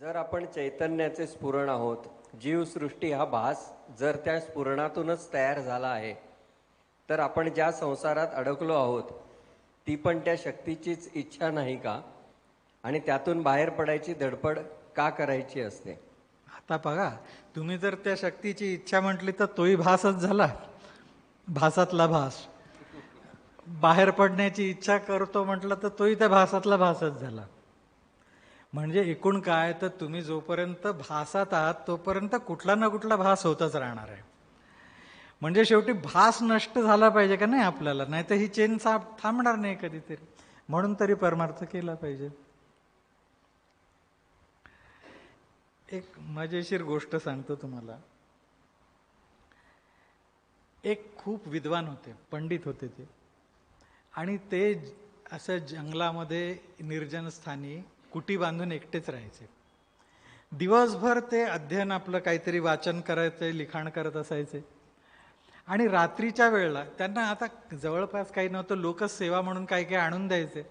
जर आपण चैतन्याचे स्फुरण आहोत जीवसृष्टी हा भास जर त्या स्फुरणातूनच तयार झाला आहे तर आपण ज्या संसारात अडकलो आहोत ती पण त्या शक्तीचीच इच्छा नाही का? आणि त्यातून बाहेर पडायची धडपड का करायची असते? आता बघा तुम्ही जर त्या शक्तीची इच्छा म्हटली तर तोही भासच झाला. भासातला भास. बाहेर पडण्याची इच्छा करतो म्हटलं तर तोही त्या भासातला भासच झाला. म्हणजे एकूण काय तर तुम्ही जोपर्यंत भासात आहात तोपर्यंत कुठला ना कुठला भास होतच राहणार आहे. म्हणजे शेवटी भास नष्ट झाला पाहिजे का नाही आपल्याला? नाही तर ही चेन सा थांबणार नाही कधीतरी. म्हणून तरी परमार्थ केला पाहिजे. एक मजेशीर गोष्ट सांगतो तुम्हाला. एक खूप विद्वान होते पंडित होते ते. आणि ते असं जंगलामध्ये निर्जन स्थानी कुटी बांधून एकटेच राहायचे. दिवसभर ते अध्ययन आपलं काहीतरी वाचन करायचे लिखाण करत असायचे. आणि रात्रीच्या वेळेला त्यांना आता जवळपास काही नव्हतं लोकसेवा म्हणून काही काही आणून द्यायचे.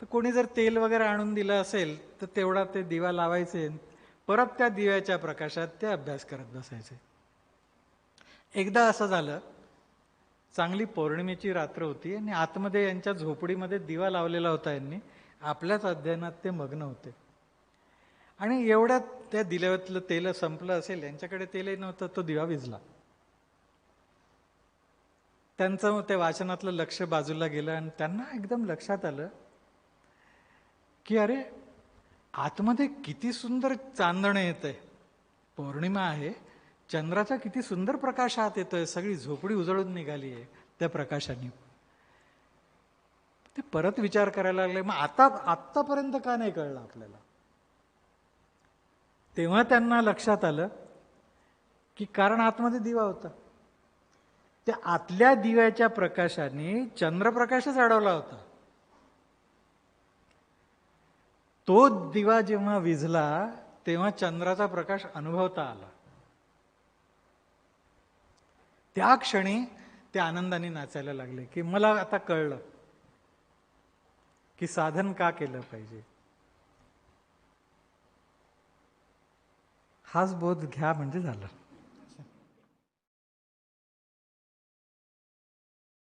तर कोणी जर तेल वगैरे आणून दिलं असेल तर तेवढा ते दिवा लावायचे. परत त्या दिव्याच्या प्रकाशात ते अभ्यास करत बसायचे. एकदा असं झालं चांगली पौर्णिमेची रात्र होती आणि आतमध्ये यांच्या झोपडीमध्ये दिवा लावलेला होता यांनी. आपल्याच अध्ययनात ते मग्न होते. आणि एवढ्यात त्या दिल्यातलं तेल संपलं असेल यांच्याकडे तेलही नव्हतं तो दिवा विजला. त्यांचं ते वाचनातलं लक्ष बाजूला गेलं आणि त्यांना एकदम लक्षात आलं की अरे आतमध्ये किती सुंदर चांदणं येत आहे पौर्णिमा आहे चंद्राचा किती सुंदर प्रकाश आत येतोय सगळी झोपडी उजळून निघाली आहे त्या प्रकाशाने. ते परत विचार करायला लागले. मग आता आत्तापर्यंत का नाही कळलं आपल्याला? तेव्हा त्यांना लक्षात आलं की कारण आतमध्ये दिवा होता. त्या आतल्या दिव्याच्या प्रकाशाने चंद्रप्रकाशच अडवला होता. तो दिवा जेव्हा विझला तेव्हा चंद्राचा प्रकाश अनुभवता आला. त्या क्षणी ते आनंदाने नाचायला लागले की मला आता कळलं. की साधन का केलं पाहिजे? हाच बोध घ्या म्हणजे झालं.